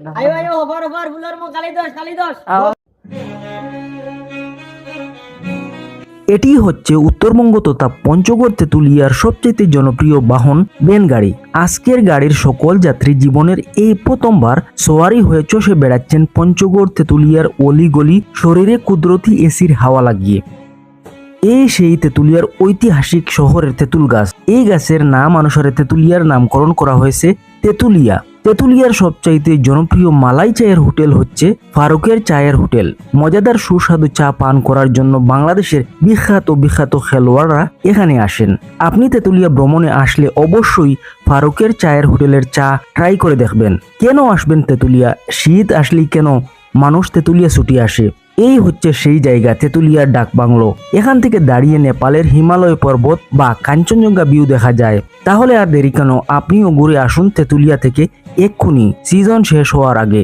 আয়ো আয়ো over over বুলার মো কালি দোষ কালি দোষ। এটি হচ্ছে উত্তরবঙ্গ তথা পঞ্চগড় তেঁতুলিয়ার সবচেয়ে জনপ্রিয় বাহন বেন গাড়ি। আজকের গাড়ির সকল যাত্রী জীবনের এই প্রথমবার সোয়ারি হয়ে চষে বেড়াচ্ছেন পঞ্চগড় তেঁতুলিয়ার অলিগলি শরীরে কুদরতি এসির হাওয়া লাগিয়ে। এই সেই তেঁতুলিয়ার ঐতিহাসিক শহরের তেঁতুল গাছ। এই গাছের নাম অনুসারে তেঁতুলিয়ার নামকরণ করা হয়েছে তেঁতুলিয়া। তেঁতুলিয়ার সবচাইতে জনপ্রিয় মালাই চায়ের হোটেল হচ্ছে ফারুকের চায়ের হোটেল। মজাদার সুস্বাদু চা পান করার জন্য বাংলাদেশের বিখ্যাত বিখ্যাত খেলোয়াড়রা এখানে আসেন। আপনি তেঁতুলিয়া ভ্রমণে আসলে অবশ্যই ফারুকের চায়ের হোটেলের চা ট্রাই করে দেখবেন। কেন আসবেন তেঁতুলিয়া? শীত আসলেই কেন মানুষ তেঁতুলিয়া ছুটি আসে? এই হচ্ছে সেই জায়গা, তেঁতুলিয়ার ডাক বাংলো। এখান থেকে দাঁড়িয়ে নেপালের হিমালয় পর্বত বা কাঞ্চনজঙ্ঘা ভিউ দেখা যায়। তাহলে আর দেরি কেন? আপনিও ঘুরে আসুন তেঁতুলিয়া থেকে এক্ষুনি। সিজন শেষ হওয়ার আগে।